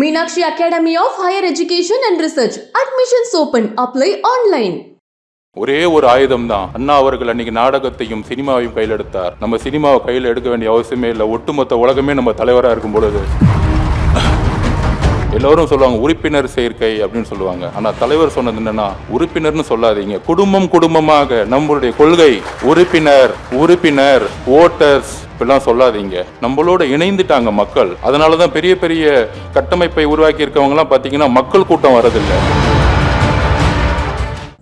Meenakshi academy of higher education and research. Admissions open apply online ஒரே ஒரு ஆயுதம் தான் அண்ணா அவர்கள் அன்னைக்கு நாடகத்தையும் சினிமாவையும் கையில் எடுத்தார் நம்ம சினிமாவை கையில் எடுக்க வேண்டிய அவசியமே இல்லை. ஒட்டுமொத்த உலகமே நம்ம தலைவராக இருக்கும் பொழுது. எல்லோரும் சொல்லுவாங்க உறுப்பினர் சேர்க்கை அப்படின்னு சொல்லுவாங்க. ஆனால் தலைவர் சொன்னது என்னன்னா உறுப்பினர்னு சொல்லாதீங்க. குடும்பம் குடும்பமாக நம்மளுடைய கொள்கை உறுப்பினர் உறுப்பினர் ஓட்டர்ஸ் இப்பெல்லாம் சொல்லாதீங்க நம்மளோட இணைந்துட்டாங்க மக்கள் அதனால தான் பெரிய பெரிய கட்டமைப்பை உருவாக்கி இருக்கவங்கலாம் பார்த்தீங்கன்னா மக்கள் கூட்டம் வரதில்லை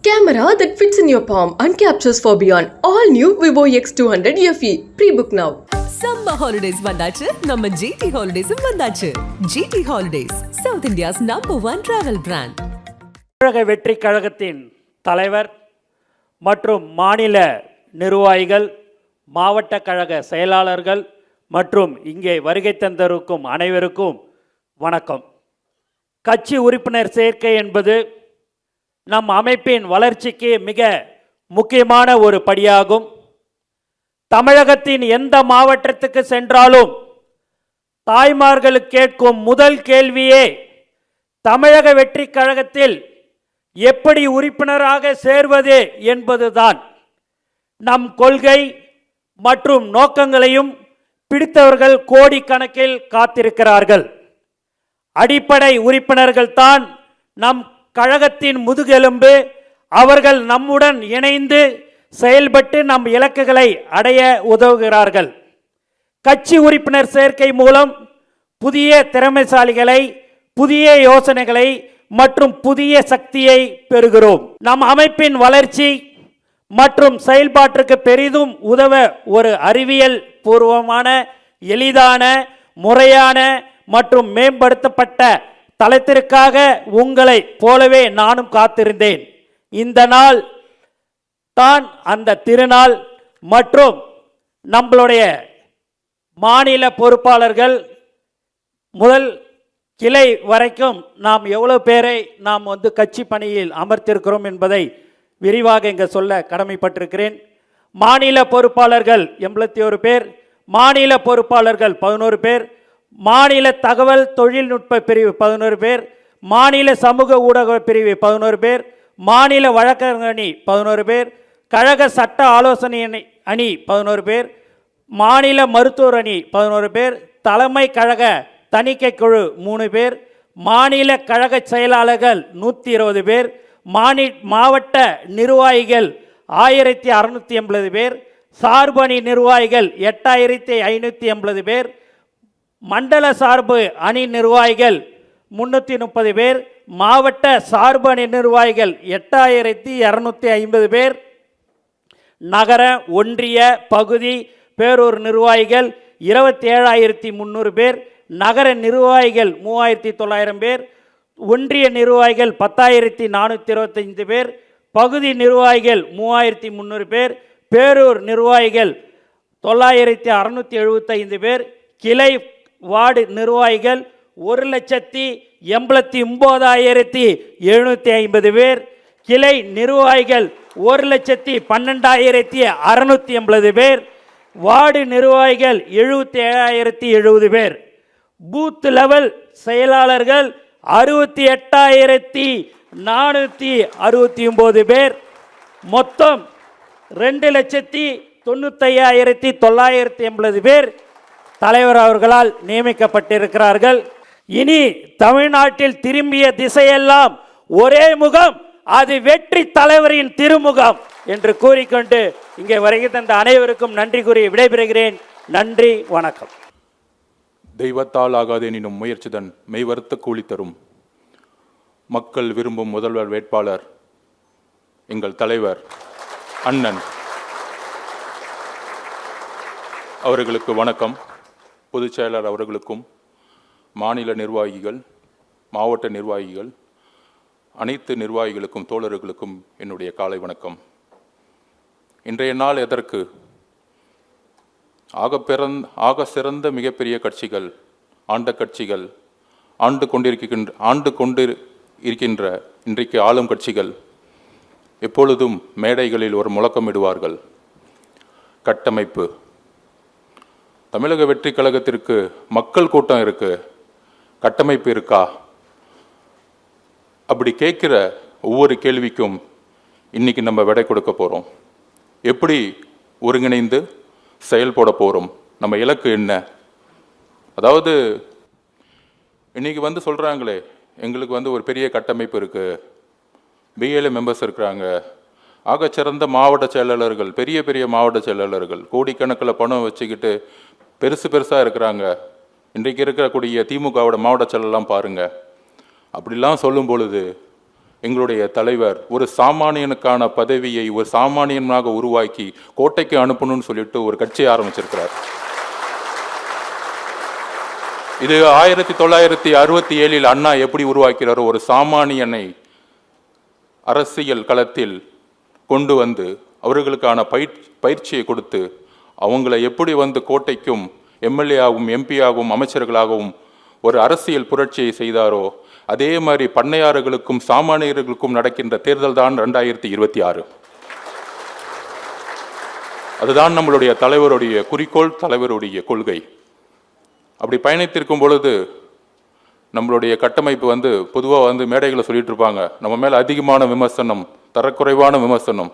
Camera that fits in your palm and captures for beyond. All new Vivo X200 FE. Pre-book now. Summer holidays வந்தாச்சு நம்ம ஜிடி ஹாலிடேஸும் வந்தாச்சு GT holidays south India's number one travel brand Tamilaga Vettri கழகத்தின் தலைவர் மற்றும் மாநில நிர்வாகிகள் மாவட்ட கழக செயலாளர்கள் மற்றும் இங்கே வருகை தந்திருக்கும் அனைவருக்கும் வணக்கம். கட்சி உறுப்பினர் சேர்க்கை என்பது நம் அமைப்பின் வளர்ச்சிக்கு மிக முக்கியமான ஒரு படியாகும். தமிழகத்தின் எந்த மாவட்டத்துக்கு சென்றாலும் தாய்மார்களுக்கு கேட்கும் முதல் கேள்வியே தமிழக வெற்றி கழகத்தில் எப்படி உறுப்பினராக சேர்வது என்பதுதான். நம் கொள்கை மற்றும் நோக்கங்களையும் பிடித்தவர்கள் கோடிக்கணக்கில் காத்திருக்கிறார்கள். அடிப்படை உறுப்பினர்கள் தான் நம் கழகத்தின் முதுகெலும்பு அவர்கள் நம்முடன் இணைந்து செயல்பட்டு நம் இலக்குகளை அடைய உதவுகிறார்கள். கட்சி உறுப்பினர் சேர்க்கை மூலம் புதிய திறமைசாலிகளை புதிய யோசனைகளை மற்றும் புதிய சக்தியை பெறுகிறோம். நம் அமைப்பின் வளர்ச்சி மற்றும் செயல்பாட்டிற்கு பெரிதும் உதவ ஒரு அறிவியல் பூர்வமான எளிதான முறையான மற்றும் மேம்படுத்தப்பட்ட தளத்திற்காக உங்களை போலவே நானும் காத்திருந்தேன். இந்த நாள் தான் அந்த திருநாள் மற்றும் நம்மளுடைய மாநில பொறுப்பாளர்கள் முதல் கிளை வரைக்கும் நாம் எவ்வளவு பேரை நாம் வந்து கட்சி பணியில் அமர்த்திருக்கிறோம் என்பதை விரிவாக இங்கே சொல்ல கடமைப்பட்டிருக்கிறேன். மாநில பொறுப்பாளர்கள் எண்பத்தி ஒரு பேர் மாநில பொறுப்பாளர்கள் பதினோரு பேர் மாநில தகவல் தொழில்நுட்ப பிரிவு பதினோரு பேர் மாநில சமூக ஊடக பிரிவு பதினோரு பேர் மாநில வழக்கறிஞர் அணி பதினோரு பேர் கழக சட்ட ஆலோசனை அணி அணி பதினோரு பேர் மாநில மருத்துவர் அணி பதினோரு பேர் தலைமை கழக தணிக்கை குழு மூணு பேர் மாநில கழக செயலாளர்கள் நூற்றி இருபது பேர் மாநி மாவட்ட நிர்வாகிகள் ஆயிரத்தி அறநூற்றி எண்பது பேர் சார்பணி நிர்வாகிகள் எட்டாயிரத்தி ஐநூற்றி எண்பது பேர் மண்டல சார்பு அணி நிர்வாகிகள் முன்னூற்றி முப்பது பேர் மாவட்ட சார்பு அணி நிர்வாகிகள் எட்டாயிரத்தி இரநூத்தி ஐம்பது பேர் நகர ஒன்றிய பகுதி பேரூர் நிர்வாகிகள் இருபத்தி ஏழாயிரத்தி முந்நூறு பேர் நகர நிர்வாகிகள் மூவாயிரத்தி தொள்ளாயிரம் பேர் ஒன்றிய நிர்வாகிகள் பத்தாயிரத்தி நானூற்றி இருபத்தைந்து பேர் பகுதி நிர்வாகிகள் மூவாயிரத்தி முந்நூறு பேர் பேரூர் நிர்வாகிகள் தொள்ளாயிரத்தி அறநூற்றி எழுபத்தைந்து பேர் கிளை வார்டு நிர்வாகிகள் ஒரு லட்சத்தி எண்பத்தி ஒம்போதாயிரத்தி எழுநூற்றி ஐம்பது பேர் கிளை நிர்வாகிகள் ஒரு லட்சத்தி பன்னெண்டாயிரத்தி அறநூற்றி எண்பது பேர் வார்டு நிர்வாகிகள் எழுபத்தி ஏழாயிரத்தி எழுபது பேர். பூத் லெவல் செயலாளர்கள் அறுபத்தி எட்டாயிரத்தி நானூற்றி அறுபத்தி ஒம்பது பேர். மொத்தம் ரெண்டு லட்சத்தி தொண்ணூத்தையாயிரத்தி தொள்ளாயிரத்தி எண்பது பேர் தலைவர் அவர்களால் நியமிக்கப்பட்டிருக்கிறார்கள். இனி தமிழ்நாட்டில் திரும்பிய திசையெல்லாம் ஒரே முகம் அது வெற்றி தலைவரின் திருமுகம் என்று கூறிக்கொண்டு இங்கே வருகை தந்த அனைவருக்கும் நன்றி கூறி விடைபெறுகிறேன். நன்றி வணக்கம். தெய்வத்தால் ஆகாது எனினும் முயற்சிதன் மெய்வருத்த கூலி தரும். மக்கள் விரும்பும் முதல்வர் வேட்பாளர் எங்கள் தலைவர் அண்ணன். அவர்களுக்கு வணக்கம். பொதுச் செயலர் அவர்களுக்கும் மாநில நிர்வாகிகள் மாவட்ட நிர்வாகிகள் அனைத்து நிர்வாகிகளுக்கும் தோழர்களுக்கும் என்னுடைய காலை வணக்கம். இன்றைய நாள் எதற்கு ஆக பிறந் ஆக சிறந்த மிகப்பெரிய கட்சிகள் ஆண்ட கட்சிகள் ஆண்டு கொண்டிருக்கின்ற ஆண்டு கொண்டு இருக்கின்ற இன்றைக்கு ஆளும் கட்சிகள் எப்பொழுதும் மேடைகளில் ஒரு முழக்கமிடுவார்கள். கட்டமைப்பு. தமிழக வெற்றி கழகத்திற்கு மக்கள் கூட்டம் இருக்கு. கட்டமைப்பு இருக்கா? அப்படி கேட்குற ஒவ்வொரு கேள்விக்கும் இன்றைக்கி நம்ம விடை கொடுக்க போகிறோம் எப்படி ஒருங்கிணைந்து செயல்பட போகிறோம் நம்ம இலக்கு என்ன? அதாவது இன்றைக்கி வந்து சொல்கிறாங்களே எங்களுக்கு வந்து ஒரு பெரிய கட்டமைப்பு இருக்குது பிஏல மெம்பர்ஸ் இருக்கிறாங்க. ஆகச்சிறந்த மாவட்ட செயலாளர்கள் பெரிய பெரிய மாவட்ட செயலாளர்கள் கோடிக்கணக்கில் பணம் வச்சுக்கிட்டு பெருசு பெருசாக இருக்கிறாங்க. இன்றைக்கு இருக்கக்கூடிய திமுகவோட மாவட்ட செயலெல்லாம் பாருங்கள் அப்படிலாம் சொல்லும் பொழுது எங்களுடைய தலைவர் ஒரு சாமானியனுக்கான பதவியை ஒரு சாமானியனாக உருவாக்கி கோட்டைக்கு அனுப்பணும்னு சொல்லிட்டு ஒரு கட்சியை ஆரம்பிச்சிருக்கிறார். இது ஆயிரத்தி தொள்ளாயிரத்தி அறுபத்தி ஏழில் அண்ணா எப்படி உருவாக்கிறாரோ ஒரு சாமானியனை அரசியல் களத்தில் கொண்டு வந்து அவர்களுக்கான பயிற்சியை கொடுத்து அவங்கள எப்படி வந்து கோட்டைக்கும் எம்எல்ஏ ஆகும் எம்பி ஆகும் அமைச்சர்களாகவும் ஒரு அரசியல் புரட்சியை செய்தாரோ அதே மாதிரி பண்ணையாறுகளுக்கும் சாமானியர்களுக்கும் நடக்கின்ற தேர்தல் தான் ரெண்டாயிரத்தி இருபத்தி ஆறு. அதுதான் நம்மளுடைய தலைவருடைய குறிக்கோள் தலைவருடைய கொள்கை. அப்படி பயணித்திருக்கும் பொழுது நம்மளுடைய கட்டமைப்பு வந்து பொதுவாக வந்து மேடைகளை சொல்லிட்டு இருப்பாங்க. நம்ம மேலே அதிகமான விமர்சனம் தரக்குறைவான விமர்சனம்.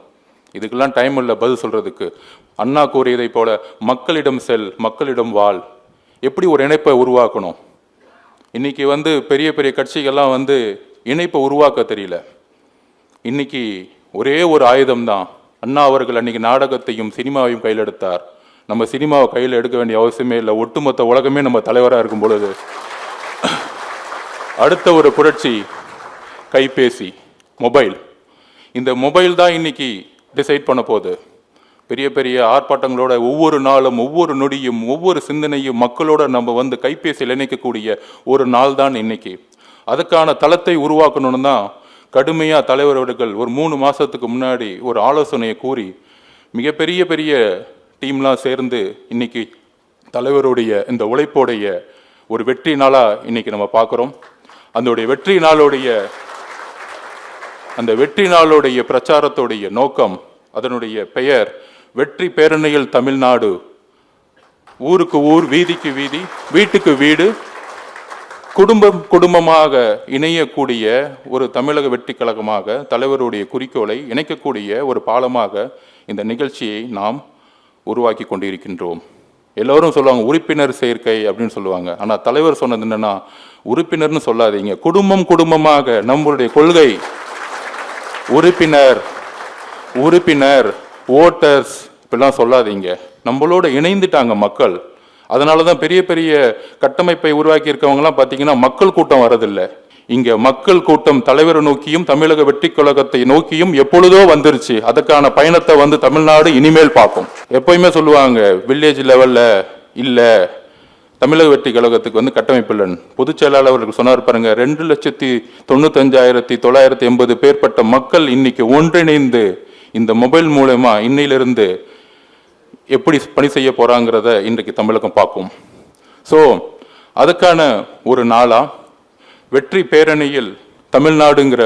இதுக்கெல்லாம் டைம் இல்லை பதில் சொல்கிறதுக்கு அண்ணா கூறியதைப் போல மக்களிடம் செல் மக்களிடம் வாழ். எப்படி ஒரு இணைப்பை உருவாக்கணும்? இன்னைக்கு வந்து பெரிய பெரிய கட்சிகள்லாம் வந்து இணைப்பை உருவாக்க தெரியல. இன்னைக்கு ஒரே ஒரு ஆயுதம் தான் அண்ணா அவர்கள் அன்னைக்கு நாடகத்தையும் சினிமாவையும் கையில் எடுத்தார் நம்ம சினிமாவை கையில் எடுக்க வேண்டிய அவசியமே இல்லை. ஒட்டுமொத்த உலகமே நம்ம தலைவராக இருக்கும் பொழுது. அடுத்த ஒரு புரட்சி கைபேசி மொபைல். இந்த மொபைல் தான் இன்னைக்கு டிசைட் பண்ண போகுது. பெரிய பெரிய ஆர்ப்பாட்டங்களோட ஒவ்வொரு நாளும் ஒவ்வொரு நொடியும் ஒவ்வொரு சிந்தனையும் மக்களோட நம்ம வந்து கைபேசியில் இணைக்கக்கூடிய ஒரு நாள் தான் இன்னைக்கு. அதுக்கான தளத்தை உருவாக்கணும்னு தான் கடுமையாக தலைவர்கள் ஒரு மூணு மாதத்துக்கு முன்னாடி ஒரு ஆலோசனையை கூறி மிகப்பெரிய பெரிய டீம்லாம் சேர்ந்து இன்னைக்கு தலைவருடைய இந்த உழைப்போடைய ஒரு வெற்றி நாளாக இன்னைக்கு நம்ம பார்க்குறோம். அதனுடைய வெற்றி நாளுடைய அந்த வெற்றி நாளுடைய பிரச்சாரத்துடைய நோக்கம் அதனுடைய பெயர் வெற்றி பேரணியில் தமிழ்நாடு. ஊருக்கு ஊர் வீதிக்கு வீதி வீட்டுக்கு வீடு குடும்பம் குடும்பமாக இணையக்கூடிய ஒரு தமிழக வெற்றி கழகமாக தலைவருடைய குறிக்கோளை இணைக்கக்கூடிய ஒரு பாலமாக இந்த நிகழ்ச்சியை நாம் உருவாக்கி கொண்டிருக்கின்றோம். எல்லோரும் சொல்லுவாங்க உறுப்பினர் சேர்க்கை அப்படின்னு சொல்லுவாங்க. ஆனால் தலைவர் சொன்னது என்னன்னா உறுப்பினர்னு சொல்லாதீங்க. குடும்பம் குடும்பமாக நம்மளுடைய கொள்கை. உறுப்பினர் உறுப்பினர் ஓட்டர்ஸ் இப்படிலாம் சொல்லாதீங்க. நம்மளோட இணைந்துட்டாங்க மக்கள். அதனால தான் பெரிய பெரிய கட்டமைப்பை உருவாக்கி இருக்கவங்கலாம் பார்த்தீங்கன்னா மக்கள் கூட்டம் வரதில்லை. இங்கே மக்கள் கூட்டம் தலைவரை நோக்கியும் தமிழக வெற்றி கழகத்தை நோக்கியும் எப்பொழுதோ வந்துருச்சு. அதுக்கான பயணத்தை வந்து தமிழ்நாடு இனிமேல் பார்க்கும். எப்பயுமே சொல்லுவாங்க வில்லேஜ் லெவலில் இல்லை. தமிழக வெற்றி கழகத்துக்கு வந்து கட்டமைப்பு இல்லைன்னு. பொதுச் செயலாளர் அவர்கள் சொன்னார் பாருங்க ரெண்டு லட்சத்தி தொண்ணூத்தஞ்சாயிரத்தி தொள்ளாயிரத்தி எண்பது பேர்பட்ட மக்கள் இன்னைக்கு ஒன்றிணைந்து இந்த மொபைல் மூலயமா இன்னையிலிருந்து எப்படி பணி செய்ய போகிறாங்கிறத இன்றைக்கு தமிழகம் பார்க்கும் ஸோ அதுக்கான ஒரு நாளாக வெற்றி பேரணியில் தமிழ்நாடுங்கிற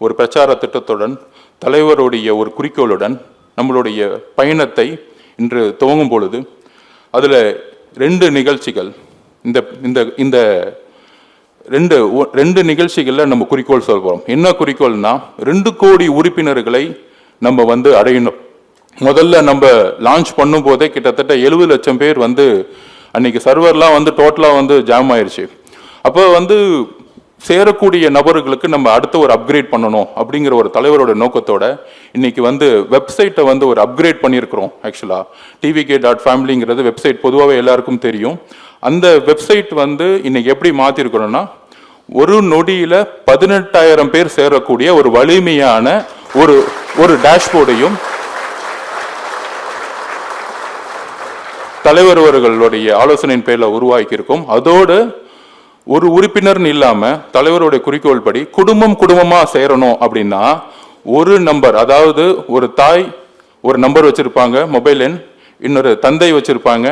ஒரு பிரச்சார திட்டத்துடன் தலைவருடைய ஒரு குறிக்கோளுடன் நம்மளுடைய பயணத்தை இன்று துவங்கும் பொழுது அதில் ரெண்டு நிகழ்ச்சிகள் இந்த இந்த இந்த ரெண்டு ரெண்டு நிகழ்ச்சிகளில் நம்ம குறிக்கோள் சொல்கிறோம் என்ன குறிக்கோள்னா ரெண்டு கோடி உறுப்பினர்களை நம்ம வந்து அடையணும். முதல்ல நம்ம லான்ச் பண்ணும்போதே கிட்டத்தட்ட எழுபது லட்சம் பேர் வந்து அன்னைக்கு சர்வர்லாம் வந்து டோட்டலாக வந்து ஜாம் ஆயிடுச்சு அப்போ வந்து சேரக்கூடிய நபர்களுக்கு நம்ம அடுத்த ஒரு அப்கிரேட் பண்ணணும் அப்படிங்கிற ஒரு தலைவரோட நோக்கத்தோட இன்னைக்கு வந்து வெப்சைட்டை வந்து ஒரு அப்கிரேட் பண்ணியிருக்கிறோம் ஆக்சுவலாக டிவிகே டாட் ஃபேமிலிங்கிறது வெப்சைட் பொதுவாகவே எல்லாருக்கும் தெரியும். அந்த வெப்சைட் வந்து இன்னைக்கு எப்படி மாற்றிருக்கிறோம்னா ஒரு நொடியில் பதினெட்டாயிரம் பேர் சேரக்கூடிய ஒரு வலிமையான ஒரு ஒரு டேஷ்போர்டையும் தலைவர் அவர்களுடைய ஆலோசனையின் பேரில் உருவாக்கியிருக்கோம். அதோடு ஒரு உறுப்பினர்னு இல்லாமல் தலைவருடைய குறிக்கோள் படி குடும்பம் குடும்பமாக சேரணும் அப்படின்னா ஒரு நம்பர் அதாவது ஒரு தாய் ஒரு நம்பர் வச்சுருப்பாங்க மொபைல் எண் இன்னொரு தந்தை வச்சுருப்பாங்க.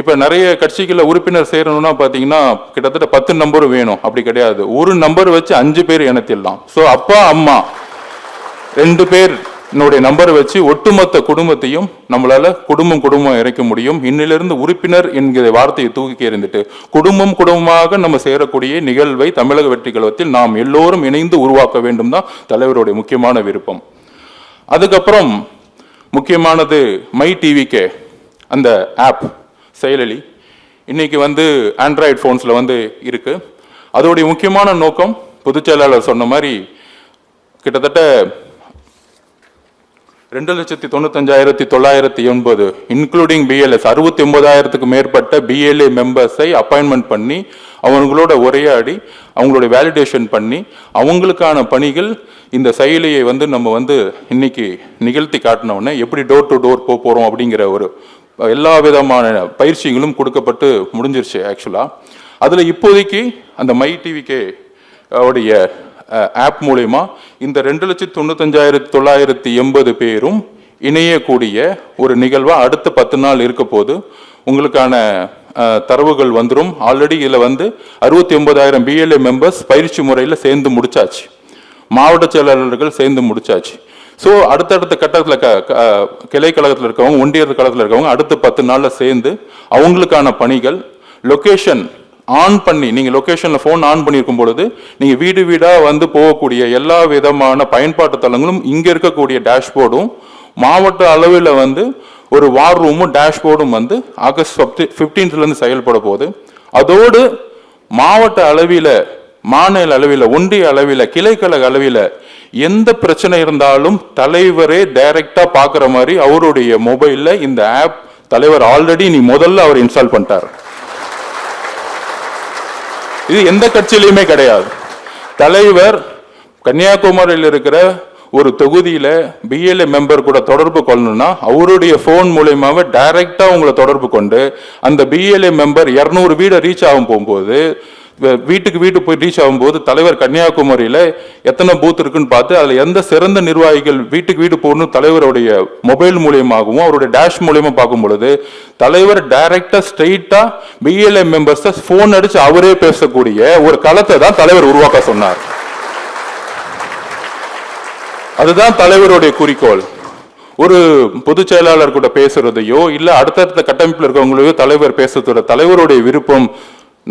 இப்போ நிறைய கட்சிகளில் உறுப்பினர் சேரணும்னா பார்த்தீங்கன்னா கிட்டத்தட்ட பத்து நம்பர் வேணும். அப்படி கிடையாது. ஒரு நம்பர் வச்சு அஞ்சு பேர் இணைத்திடலாம். ஸோ அப்பா அம்மா ரெண்டு பேர் என்னுடைய நம்பரை வச்சு ஒட்டுமொத்த குடும்பத்தையும் நம்மளால குடும்பம் குடும்பம் இறைக்க முடியும். இன்னிலிருந்து உறுப்பினர் என்கிற வார்த்தையை தூக்கி எறிந்துட்டு குடும்பம் குடும்பமாக நம்ம சேரக்கூடிய நிகழ்வை தமிழக வெற்றி கழகத்தில் நாம் எல்லோரும் இணைந்து உருவாக்க வேண்டும் தான் தலைவருடைய முக்கியமான விருப்பம். அதுக்கப்புறம் முக்கியமானது மை டிவிக்கே அந்த ஆப் செயலி இன்னைக்கு வந்து ஆண்ட்ராய்டு ஃபோன்ஸில் வந்து இருக்கு. அதோடைய முக்கியமான நோக்கம் பொதுச் செயலாளர் சொன்ன மாதிரி கிட்டத்தட்ட ரெண்டு லட்சத்தி தொண்ணூத்தஞ்சாயிரத்தி தொள்ளாயிரத்தி எண்பது இன்க்ளூடிங் பிஎல்எஸ் அறுபத்தி ஒன்பதாயிரத்துக்கு மேற்பட்ட பிஎல்ஏ மெம்பர்ஸை அப்பாயின்மெண்ட் பண்ணி அவங்களோட உரையாடி அவங்களோட வேலிடேஷன் பண்ணி அவங்களுக்கான பணிகள் இந்த செயலியை வந்து நம்ம வந்து இன்னைக்கு நிகழ்த்தி காட்டினோடனே எப்படி டோர் டு டோர் போக போகிறோம் அப்படிங்கிற ஒரு எல்லா விதமான பயிற்சிகளும் கொடுக்கப்பட்டு முடிஞ்சிருச்சு ஆக்சுவலாக அதில் இப்போதைக்கு அந்த மை டிவிக்கே உடைய ஆப் மூலயமா இந்த ரெண்டு லட்சத்தி தொண்ணூத்தஞ்சாயிரத்தி தொள்ளாயிரத்தி எண்பது பேரும் இணையக்கூடிய ஒரு நிகழ்வாக அடுத்த பத்து நாள் இருக்க போது உங்களுக்கான தரவுகள் வந்துடும் ஆல்ரெடி இதில் வந்து அறுபத்தி ஒன்பதாயிரம் பிஎல்ஏ மெம்பர்ஸ் பயிற்சி முறையில் சேர்ந்து முடிச்சாச்சு. மாவட்ட செயலாளர்கள் சேர்ந்து முடிச்சாச்சு. ஸோ அடுத்தடுத்த கட்டத்தில் க க- கிளை கழகத்தில் இருக்கவங்க ஒன்றிய கழகத்தில் இருக்கவங்க அடுத்த பத்து நாளில் சேர்ந்து அவங்களுக்கான பணிகள் லொகேஷன் ஆன் பண்ணி நீங்கள் லொக்கேஷனில் ஃபோன் ஆன் பண்ணியிருக்கும் பொழுது நீங்கள் வீடு வீடாக வந்து போகக்கூடிய எல்லா விதமான பயன்பாட்டு தளங்களும் இங்கே இருக்கக்கூடிய டேஷ்போர்டும் மாவட்ட அளவில் வந்து ஒரு வார் ரூமும் டேஷ்போர்டும் வந்து ஆகஸ்ட் ஃபிஃப்டீன்த்லேருந்து செயல்பட போகுது. அதோடு மாவட்ட அளவில் மாநில அளவில் ஒன்றிய அளவில் கிளைக்கழக அளவில் எந்த பிரச்சனை இருந்தாலும் தலைவரே டைரக்டா பார்க்குற மாதிரி அவருடைய மொபைலில் இந்த ஆப் தலைவர் ஆல்ரெடி நீ முதல்ல அவர் இன்ஸ்டால் பண்ணிட்டார். இது எந்த கட்சியிலையுமே கிடையாது. தலைவர் கன்னியாகுமரியில் இருக்கிற ஒரு தொகுதியில பிஎல்ஏ மெம்பர் கூட தொடர்பு கொள்ளணும்னா அவருடைய ஃபோன் மூலயமாவே டைரக்டா உங்களை தொடர்பு கொண்டு அந்த பிஎல்ஏ மெம்பர் இரநூறு வீடை ரீச் ஆகும் போகும்போது வீட்டுக்கு வீட்டு போய் ரீச் ஆகும்போது தலைவர் கன்னியாகுமரியில் எத்தனை பூத் இருக்குன்னு பார்த்து அதில் எந்த சிறந்த நிர்வாகிகள் வீட்டுக்கு வீடு போகணும் தலைவருடைய மொபைல் மூலியமாகவும் அவருடைய டேஷ் மூலியமாக பார்க்கும் பொழுது தலைவர் டைரக்டாக ஸ்ட்ரெயிட்டாக பிஎல்ஏ மெம்பர்ஸை ஃபோன் அடித்து அவரே பேசக்கூடிய ஒரு களத்தை தான் தலைவர் உருவாக்க சொன்னார். அதுதான் தலைவருடைய குறிக்கோள். ஒரு பொதுச் செயலாளர் கூட பேசுறதையோ இல்லை அடுத்தடுத்த கட்டமைப்பில் இருக்கவங்களையோ தலைவர் பேசுறதோட தலைவருடைய விருப்பம்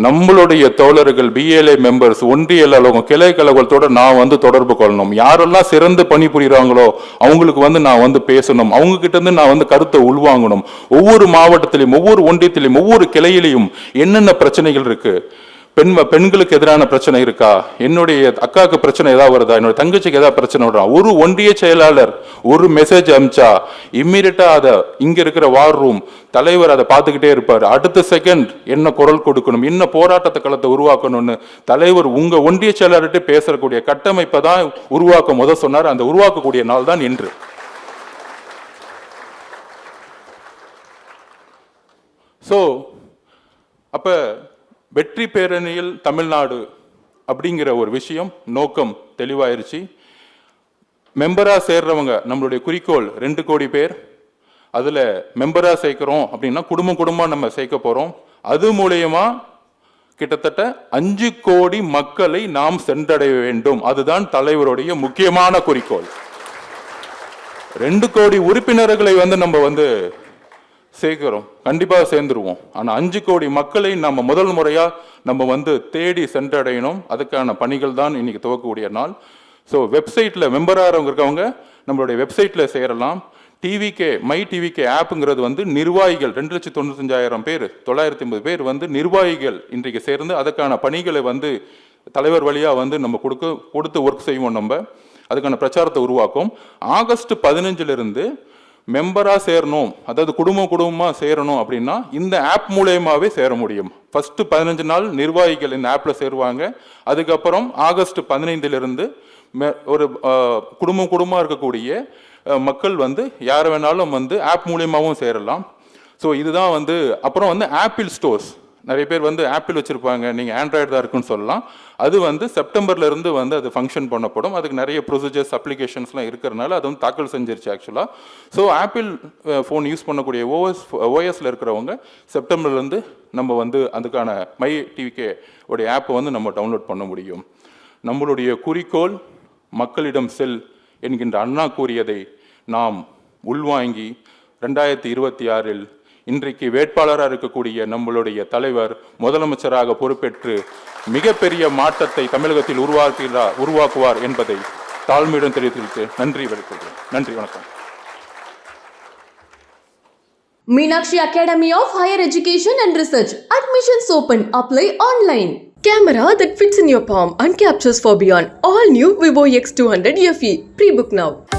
நம்மளுடைய தோழர்கள் பிஎல்ஏ மெம்பர்ஸ் ஒன்றிய அலுவலகம் கிளை கழகத்தோட நான் வந்து தொடர்பு கொள்ளணும். யாரெல்லாம் சிறந்து பணிபுரிகிறாங்களோ அவங்களுக்கு வந்து நான் வந்து பேசணும். அவங்க கிட்ட இருந்து நான் வந்து கருத்தை உள்வாங்கணும். ஒவ்வொரு மாவட்டத்திலையும் ஒவ்வொரு ஒன்றியத்திலையும் ஒவ்வொரு கிளையிலையும் என்னென்ன பிரச்சனைகள் இருக்குது பெண் பெண்களுக்கு எதிரான பிரச்சனை இருக்கா? என்னுடைய அக்காவுக்கு பிரச்சனை ஏதாவது வருதா? என்னோட தங்கச்சிக்கு ஏதாவது பிரச்சனை வருதா? ஒரு ஒன்றிய செயலாளர் ஒரு மெசேஜ் அமிச்சா இம்மீடியட்டா அதை இங்க இருக்கிற வார் ரூம் தலைவர் அதை பார்த்துக்கிட்டே இருப்பார். அடுத்த செகண்ட் என்ன குரல் கொடுக்கணும்? என்ன போராட்டத்தை களத்தை உருவாக்கணும்னு தலைவர் உங்க ஒன்றிய செயலாளர்கிட்ட பேசக்கூடிய கட்டமைப்பை தான் உருவாக்க முத சொன்னார் அந்த உருவாக்கக்கூடிய நாள் தான் இன்று. ஸோ அப்போ வெற்றி பேரணியில் தமிழ்நாடு அப்படிங்கிற ஒரு விஷயம் நோக்கம் தெளிவாயிருச்சு. மெம்பராக சேர்றவங்க நம்மளுடைய குறிக்கோள் ரெண்டு கோடி பேர். அதில் மெம்பராக சேர்க்குறோம் அப்படின்னா குடும்பம் குடும்பம் நம்ம சேர்க்க போகிறோம் அது மூலயமா கிட்டத்தட்ட அஞ்சு கோடி மக்களை நாம் சென்றடைய வேண்டும். அதுதான் தலைவருடைய முக்கியமான குறிக்கோள். ரெண்டு கோடி உறுப்பினர்களை வந்து நம்ம வந்து சேர்க்கிறோம் கண்டிப்பாக சேர்ந்துருவோம். ஆனால் அஞ்சு கோடி மக்களை நம்ம முதல் முறையாக நம்ம வந்து தேடி சென்றடையணும். அதுக்கான பணிகள் தான் இன்றைக்கி துவக்கக்கூடிய நாள். ஸோ வெப்சைட்டில் மெம்பராக இருக்கவங்க நம்மளுடைய வெப்சைட்டில் சேரலாம். டிவிகே மை டிவிகே ஆப்புங்கிறது வந்து நிர்வாகிகள் ரெண்டு லட்சத்தி தொண்ணூத்தஞ்சாயிரம் பேர் தொள்ளாயிரத்தி ஐம்பது பேர் வந்து நிர்வாகிகள் இன்றைக்கு சேர்ந்து அதுக்கான பணிகளை வந்து தலைவர் வழியாக வந்து நம்ம கொடுக்க கொடுத்து ஒர்க் செய்வோம் நம்ம. அதுக்கான பிரச்சாரத்தை உருவாக்கும். ஆகஸ்ட் பதினஞ்சுல மெம்பராக சேரணும் அதாவது குடும்பம் குடும்பமாக சேரணும் அப்படின்னா இந்த ஆப் மூலயமாவே சேர முடியும். ஃபஸ்ட்டு பதினஞ்சு நாள் நிர்வாகிகள் இந்த ஆப்பில் சேருவாங்க. அதுக்கப்புறம் ஆகஸ்ட் பதினைந்திலிருந்து ஒரு குடும்பம் குடும்பமாக இருக்கக்கூடிய மக்கள் வந்து யார் வேணாலும் வந்து ஆப் மூலியமாவும் சேரலாம். ஸோ இதுதான் வந்து அப்புறம் வந்து ஆப்பிள் ஸ்டோர்ஸ் நிறைய பேர் வந்து ஆப்பிள் வச்சுருப்பாங்க நீங்கள் ஆண்ட்ராய்டு தான் இருக்குன்னு சொல்லலாம். அது வந்து செப்டம்பர்லேருந்து வந்து அது ஃபங்க்ஷன் பண்ணப்படும். அதுக்கு நிறைய ப்ரொசீஜர்ஸ் அப்ளிகேஷன்ஸ்லாம் இருக்கிறனால அது வந்து தாக்கல் செஞ்சிருச்சு ஆக்சுவலாக ஸோ ஆப்பிள் ஃபோன் யூஸ் பண்ணக்கூடிய ஓஎஸ் ஓஎஸில் இருக்கிறவங்க செப்டம்பர்லேருந்து நம்ம வந்து அதுக்கான மை டிவிகே உடைய ஆப்பை வந்து நம்ம டவுன்லோட் பண்ண முடியும். நம்மளுடைய குறிக்கோள் மக்களிடம் செல் என்கின்ற அண்ணா கூறியதை நாம் உள்வாங்கி ரெண்டாயிரத்தி இருபத்தி ஆறில் இன்றைக்கு வேட்பாளராக இருக்கக்கூடிய நம்மளுடைய தலைவர் முதலமைச்சராக பொறுப்பேற்று மிகப்பெரிய மாற்றத்தை தமிழகத்தில் உருவாக்குகிறார் உருவாக்குவார் என்பதை தாழ்மையுடன் தெரிவித்து நன்றி வெளிப்படுகிறேன் நன்றி வணக்கம் Meenakshi Academy of Higher Education and Research. Admissions open. Apply online. Camera that fits in your palm and captures for beyond. All new Vivo X200 FE. Pre-book now.